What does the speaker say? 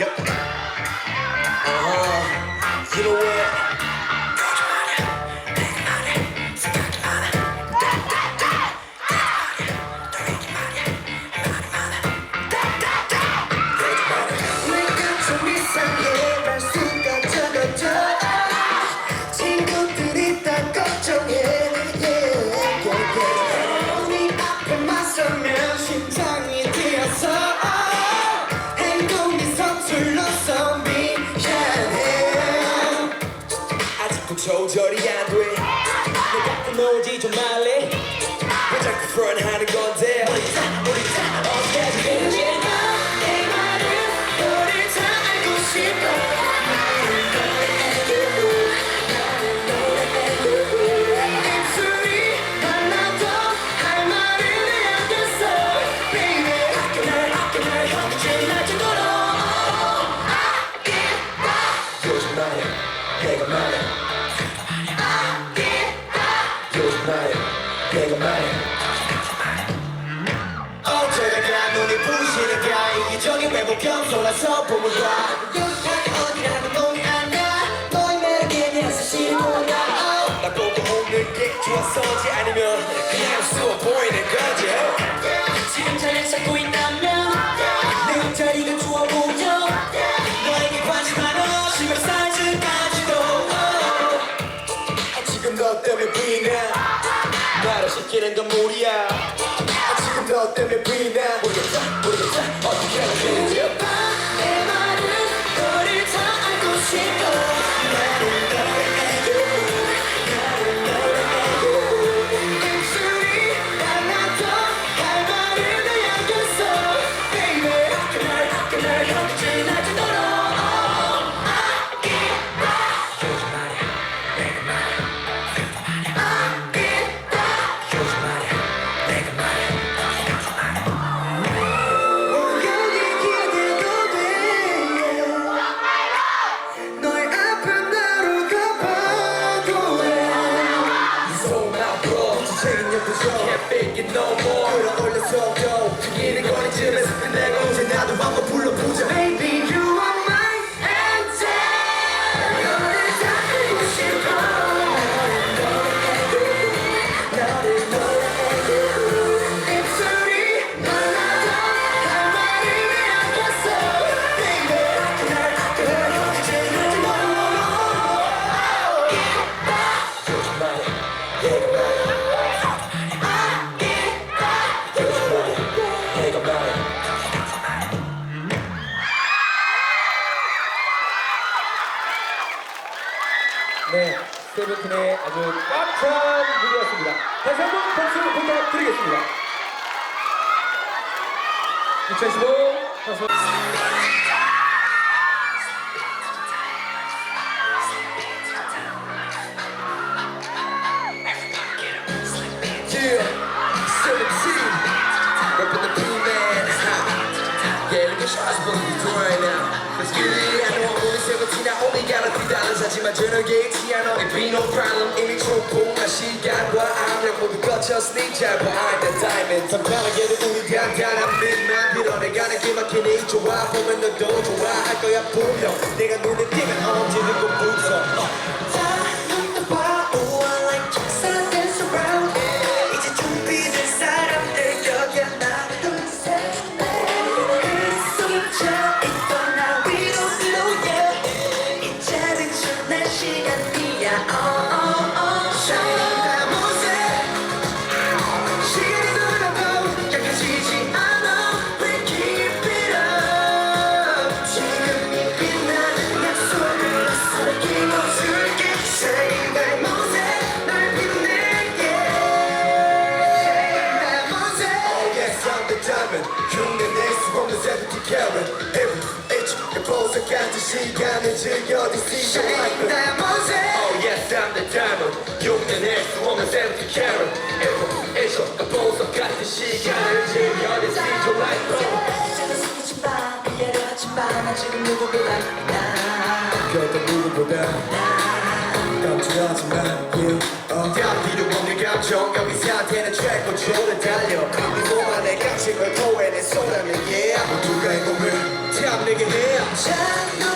Yep. 조절이 안 돼. 내 갖고 놀지 좀 말래. 왜 자꾸 프런하는 건데? 겸손해서 봄을 봐 여기가 어디라는 넌 아냐? 너의 매력에 대한 사실을 몰라 나 보고 오는 게 좋았어지 아니면 그냥 수워 보이는 거지. 지금 자리를 찾고 있다면 내 옆자리가 좋아 보여. 너에게 관심하는 시각 사이즈까지도 지금 너 때문에 비나 나를 시키는 건 무리야. 지금 너 때문에 비나 모르겠다 모르겠다 어떻게 하면 되는지 네, 세븐틴의 아주 꽉찬 무대였습니다. 다시 한 번 박수 부탁드리겠습니다. 2015 방송. Yeah, look at Charles Boogie doing right now. Let's get it. I know I'm only 17, I only got a few dollars. 하지만 저녁에 있지 않아. It be no problem. 이미 충분한 시간과 압력 모두 거쳤으니 잘 봐. I'm the diamond. 담담하게도 우리 간단한 빛만 빌어내가는 기막히니 좋아. 보면 너도 좋아할 거야 분명. 내가 눈에 띄면 언제든 꼭 붙어. 이 시간을 즐겨 This is your 못해 Oh yes, I'm the diamond. 흉내 낼 수 없는 70 carat. Every H, 보석 같은 시간을 즐겨 This is your life. 이해를 하지 마 나 지금 누구보다 나그 어떤 누구보다 깜찍하지만 you 어. 다 필요 없는 감정 여기 사태는 최고 조를 달려 네몸 안에 감정을 토해내 쏟아내 yeah 모두가 의 몸을 참 되게 해